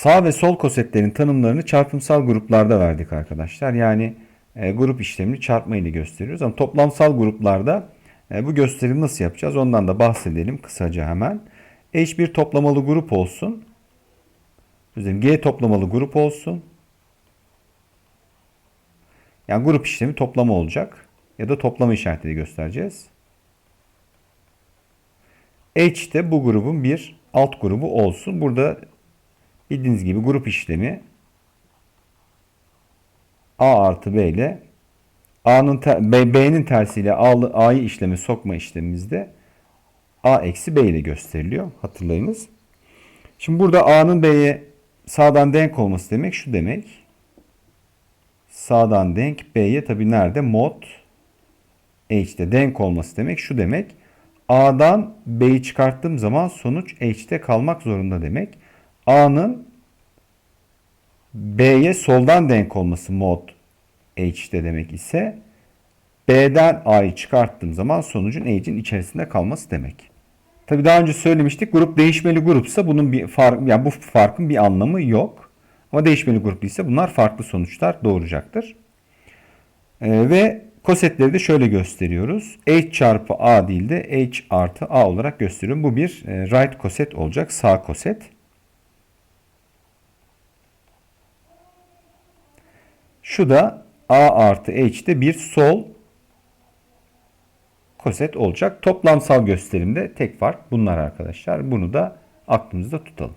Sağ ve sol kosetlerin tanımlarını çarpımsal gruplarda verdik arkadaşlar. Yani e, grup işlemini çarpma gösteriyoruz. Ama toplamsal gruplarda e, bu gösterimi nasıl yapacağız ondan da bahsedelim kısaca hemen. H bir toplamalı grup olsun. Özür G toplamalı grup olsun. Yani grup işlemi toplama olacak. Ya da toplama işaretiyle göstereceğiz. H de bu grubun bir alt grubu olsun. Burada bildiğiniz gibi grup işlemi A artı B ile A'nın ter- B, B'nin tersiyle A'yı işleme sokma işlemimizde A eksi B ile gösteriliyor. Hatırlayınız. Şimdi burada A'nın B'ye sağdan denk olması demek şu demek. Sağdan denk B'ye tabi nerede? Mod H'de denk olması demek şu demek. A'dan B'yi çıkarttığım zaman sonuç H'de kalmak zorunda demek. A'nın B'ye soldan denk olması mod H'de demek ise B'den A'yı çıkarttığım zaman sonucun H'in içerisinde kalması demek. Tabi daha önce söylemiştik grup değişmeli grupsa bunun bir fark yani bu farkın bir anlamı yok. Ama değişmeli grup ise bunlar farklı sonuçlar doğuracaktır. Ee, ve kosetleri de şöyle gösteriyoruz. H çarpı A değil de H artı A olarak gösteriyorum. Bu bir e, right koset olacak. Sağ koset. Şu da A artı H'de bir sol koset olacak. Toplamsal gösterimde tek fark bunlar arkadaşlar. Bunu da aklımızda tutalım.